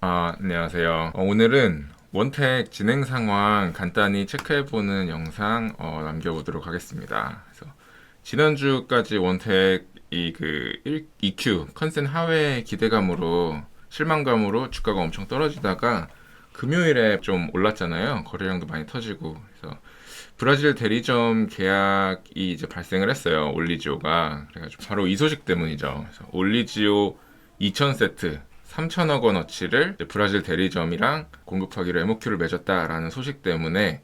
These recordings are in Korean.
아, 안녕하세요. 어, 오늘은 원택 진행 상황 간단히 체크해보는 영상 어, 남겨보도록 하겠습니다. 그래서 지난주까지 원택 이그 2Q 컨센 하회 기대감으로 실망감으로 주가가 엄청 떨어지다가 금요일에 좀 올랐잖아요. 거래량도 많이 터지고 그래서 브라질 대리점 계약이 이제 발생을 했어요. 올리지오가 그래가지고 바로 이 소식 때문이죠. 그래서 올리지오 2,000 세트 3천억 원어치를 브라질 대리점이랑 공급하기로 MOQ를 맺었다라는 소식 때문에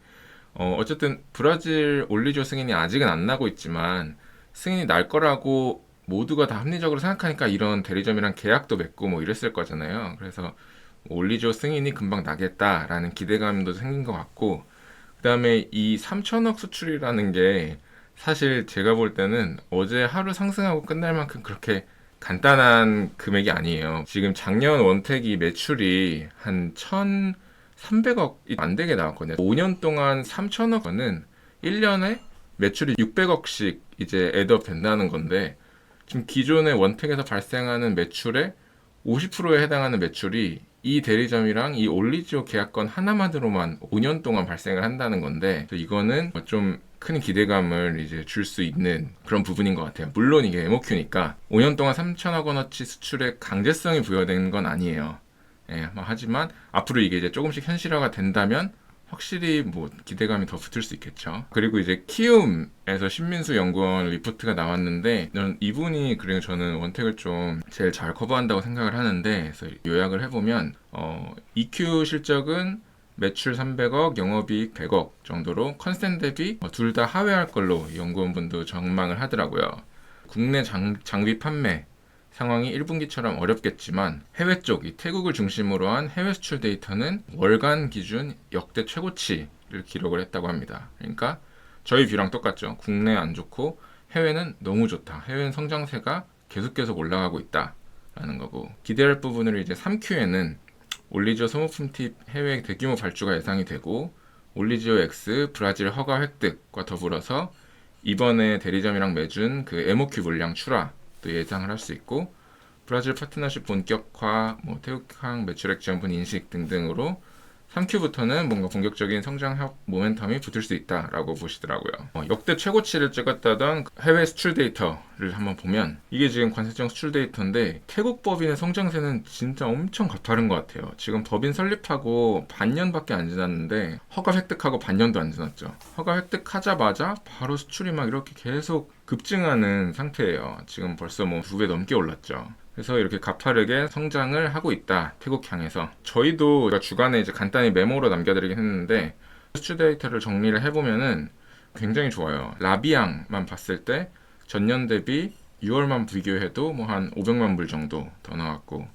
어, 어쨌든 브라질 올리지오 승인이 아직은 안 나고 있지만 승인이 날 거라고 모두가 다 합리적으로 생각하니까 이런 대리점이랑 계약도 맺고 뭐 이랬을 거잖아요. 그래서 올리지오 승인이 금방 나겠다라는 기대감도 생긴 것 같고 그다음에 이 3천억 수출이라는 게 사실 제가 볼 때는 어제 하루 상승하고 끝날 만큼 그렇게 간단한 금액이 아니에요. 지금 작년 원택이 매출이 한 1,300억이 안 되게 나왔거든요. 5년 동안 3천억 원은 1년에 매출이 600억씩 이제 애드업 된다는 건데 지금 기존의 원택에서 발생하는 매출의 50%에 해당하는 매출이 이 대리점이랑 이 올리지오 계약건 하나만으로만 5년 동안 발생을 한다는 건데 이거는 좀 큰 기대감을 이제 줄 수 있는 그런 부분인 것 같아요. 물론 이게 MOQ니까 5년 동안 3천억 원어치 수출의 강제성이 부여된 건 아니에요. 예, 뭐 하지만 앞으로 이게 이제 조금씩 현실화가 된다면 확실히 뭐 기대감이 더 붙을 수 있겠죠. 그리고 이제 키움에서 신민수 연구원 리포트가 나왔는데 저는 이분이 그래요 저는 원택을 좀 제일 잘 커버한다고 생각을 하는데 그래서 요약을 해보면 어, EQ 실적은 매출 300억, 영업이익 100억 정도로 컨센 대비 둘 다 하회할 걸로 연구원분도 전망을 하더라고요. 국내 장, 장비 판매 상황이 1분기처럼 어렵겠지만 해외 쪽, 이 태국을 중심으로 한 해외 수출 데이터는 월간 기준 역대 최고치를 기록을 했다고 합니다. 그러니까 저희 뷰랑 똑같죠. 국내 안 좋고 해외는 너무 좋다. 해외는 성장세가 계속 계속 올라가고 있다라는 거고 기대할 부분을 이제 3Q에는 올리지오 소모품 팁 해외 대규모 발주가 예상이 되고 올리지오 X 브라질 허가 획득과 더불어서 이번에 대리점이랑 맺은 그 MOQ 물량 출하 도 예상을 할 수 있고 브라질 파트너십 본격화, 뭐 태국항 매출액 지원분 인식 등등으로 3Q부터는 뭔가 본격적인 성장 학 모멘텀이 붙을 수 있다라고 보시더라고요. 어, 역대 최고치를 찍었다던 해외 수출 데이터를 한번 보면 이게 지금 관세청 수출 데이터인데 태국 법인의 성장세는 진짜 엄청 가파른 것 같아요. 지금 법인 설립하고 반년밖에 안 지났는데 허가 획득하고 반년도 안 지났죠. 허가 획득하자마자 바로 수출이 막 이렇게 계속 급증하는 상태예요. 지금 벌써 뭐 두 배 넘게 올랐죠. 그래서 이렇게 가파르게 성장을 하고 있다. 태국 향해서. 저희도 주간에 이제 간단히 메모로 남겨드리긴 했는데 수출 데이터를 정리를 해보면은 굉장히 좋아요. 라비앙만 봤을 때 전년 대비 6월만 비교해도 뭐 한 500만 불 정도 더 나왔고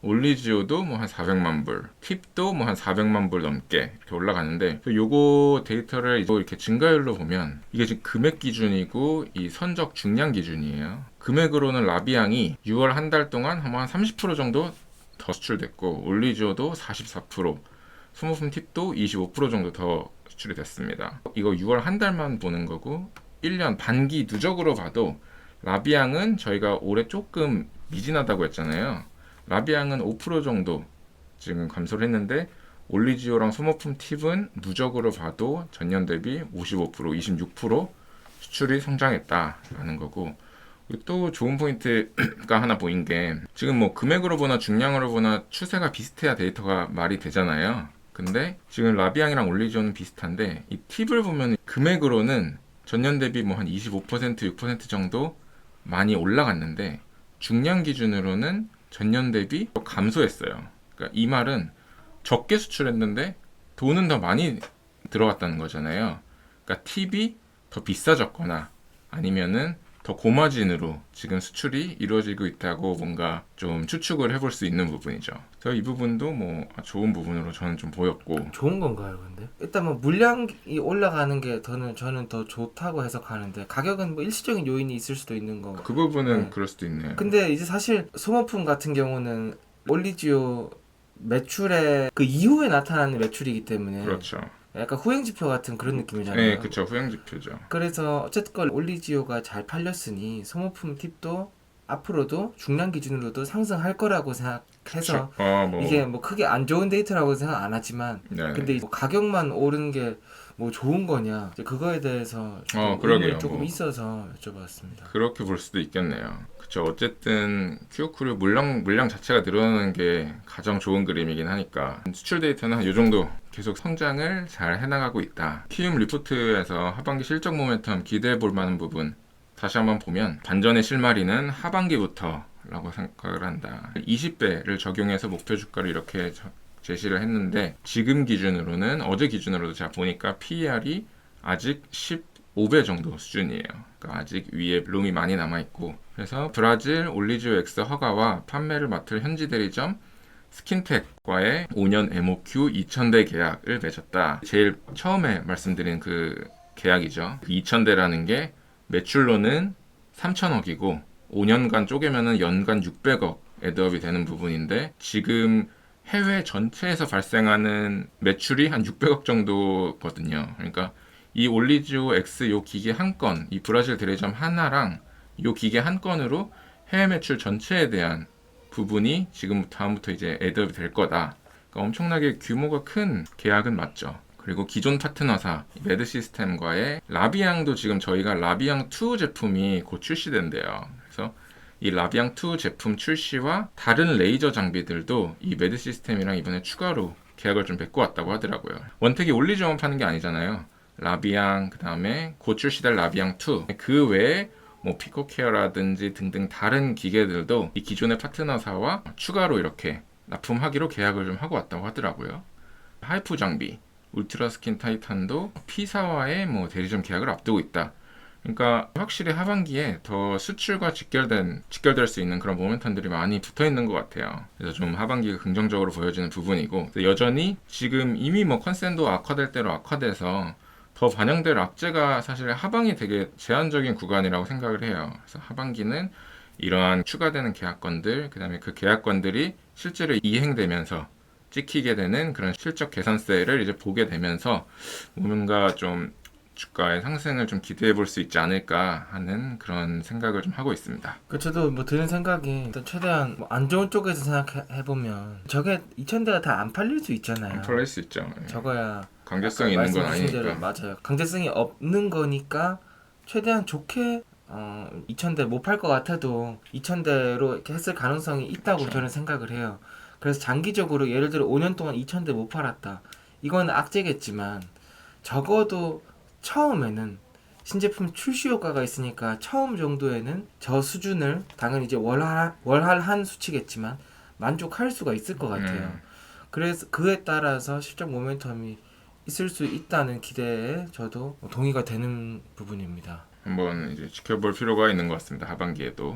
올리지오도 뭐 한 400만 불, 팁도 뭐 한 400만 불 넘게 이렇게 올라가는데 요거 데이터를 이렇게 증가율로 보면 이게 지금 금액 기준이고 이 선적 중량 기준이에요. 금액으로는 라비앙이 6월 한 달 동안 한 30% 정도 더 수출됐고 올리지오도 44%, 소모품 팁도 25% 정도 더 수출이 됐습니다. 이거 6월 한 달만 보는 거고 1년 반기 누적으로 봐도 라비앙은 저희가 올해 조금 미진하다고 했잖아요. 라비앙은 5% 정도 지금 감소를 했는데 올리지오랑 소모품 팁은 누적으로 봐도 전년 대비 55%, 26% 수출이 성장했다라는 거고 또 좋은 포인트가 하나 보인 게 지금 뭐 금액으로 보나 중량으로 보나 추세가 비슷해야 데이터가 말이 되잖아요. 근데 지금 라비앙이랑 올리지오는 비슷한데 이 팁을 보면 금액으로는 전년 대비 뭐 한 25% 6% 정도 많이 올라갔는데 중량 기준으로는 전년 대비 감소했어요. 그러니까 이 말은 적게 수출했는데 돈은 더 많이 들어갔다는 거잖아요. 그러니까 팁이 더 비싸졌거나 아니면은 더 고마진으로 지금 수출이 이루어지고 있다고 뭔가 좀 추측을 해볼 수 있는 부분이죠. 그래서 이 부분도 뭐 좋은 부분으로 저는 좀 보였고 좋은 건가요, 근데? 일단 뭐 물량이 올라가는 게 저는 저는 더 좋다고 해석하는데 가격은 뭐 일시적인 요인이 있을 수도 있는 거. 그 부분은 네. 그럴 수도 있네요. 근데 이제 사실 소모품 같은 경우는 올리지오 매출의 그 이후에 나타나는 매출이기 때문에 그렇죠. 약간 후행 지표 같은 그런 느낌이잖아요. 네, 그렇죠. 후행 지표죠. 그래서 어쨌건 올리지오가 잘 팔렸으니 소모품 팁도 앞으로도 중량 기준으로도 상승할 거라고 해서 어, 뭐 이게 뭐 크게 안 좋은 데이터라고 생각 안 하지만 네. 근데 뭐 가격만 오른 게 뭐 좋은 거냐 이제 그거에 대해서 좀 어, 그러게요. 조금 뭐. 있어서 여쭤봤습니다. 그렇게 볼 수도 있겠네요. 그쵸. 어쨌든 큐오쿠류 물량 물량 자체가 늘어나는 게 가장 좋은 그림이긴 하니까 수출 데이터는 이 정도 계속 성장을 잘 해나가고 있다. 키움 리포트에서 하반기 실적 모멘텀 기대해 볼 만한 부분 다시 한번 보면 반전의 실마리는 하반기부터 라고 생각을 한다. 20배를 적용해서 목표 주가를 이렇게 저- 제시를 했는데 지금 기준으로는 어제 기준으로도 제가 보니까 PER이 아직 15배 정도 수준이에요. 그러니까 아직 위에 룸이 많이 남아 있고 그래서 브라질 올리지오 엑스 허가와 판매를 맡을 현지 대리점 스킨텍과의 5년 MOQ 2,000대 계약을 맺었다. 제일 처음에 말씀드린 그 계약이죠. 그 2,000대라는 게 매출로는 3천억이고 5년간 쪼개면은 연간 600억 에드업이 되는 부분인데 지금 해외 전체에서 발생하는 매출이 한 600억 정도거든요. 그러니까 이 올리지오 X 요 기계 한 건, 이 브라질 대리점 하나랑 요 기계 한 건으로 해외 매출 전체에 대한 부분이 지금 다음부터 이제 애드업이 될 거다. 그러니까 엄청나게 규모가 큰 계약은 맞죠. 그리고 기존 파트너사 매드 시스템과의 라비앙도 지금 저희가 라비앙 2 제품이 곧 출시된대요. 그래서 이 라비앙 2 제품 출시와 다른 레이저 장비들도 이 매드 시스템이랑 이번에 추가로 계약을 좀 맺고 왔다고 하더라고요. 원택이 올리지오만 파는 게 아니잖아요. 라비앙 그다음에 곧 출시될 라비앙 2. 그 외에 뭐 피코 케어라든지 등등 다른 기계들도 이 기존의 파트너사와 추가로 이렇게 납품하기로 계약을 좀 하고 왔다고 하더라고요. 하이프 장비, 울트라 스킨 타이탄도 P사와의 뭐 대리점 계약을 앞두고 있다. 그러니까 확실히 하반기에 더 수출과 직결된 직결될 수 있는 그런 모멘텀들이 많이 붙어 있는 것 같아요. 그래서 좀 하반기가 긍정적으로 보여지는 부분이고 여전히 지금 이미 뭐 컨센도 악화될 대로 악화돼서 더 반영될 악재가 사실 하반기 되게 제한적인 구간이라고 생각을 해요. 그래서 하반기는 이러한 추가되는 계약건들, 그 다음에 그 계약건들이 실제로 이행되면서 찍히게 되는 그런 실적 개선세를 이제 보게 되면서 뭔가 좀 주가의 상승을 좀 기대해 볼 수 있지 않을까 하는 그런 생각을 좀 하고 있습니다. 그 저도 뭐 드는 생각이 일단 최대한 뭐 안 좋은 쪽에서 생각해 보면 저게 2,000대가 다 안 팔릴 수 있잖아요. 털릴 수 있죠. 예. 저거야 강제성이 있는 건 말씀하신 대로 아니니까. 맞아요. 강제성이 없는 거니까 최대한 좋게 어, 2,000대 못 팔 것 같아도 2,000대로 이렇게 했을 가능성이 있다고 그렇죠. 저는 생각을 해요. 그래서 장기적으로 예를 들어 5년 동안 2,000대 못 팔았다. 이건 악재겠지만 적어도 처음에는 신제품 출시 효과가 있으니까 처음 정도에는 저 수준을 당연히 이제 월할 월할 한 수치겠지만 만족할 수가 있을 것 같아요. 음. 그래서 그에 따라서 실적 모멘텀이 있을 수 있다는 기대에 저도 동의가 되는 부분입니다. 한번 이제 지켜볼 필요가 있는 것 같습니다. 하반기에도.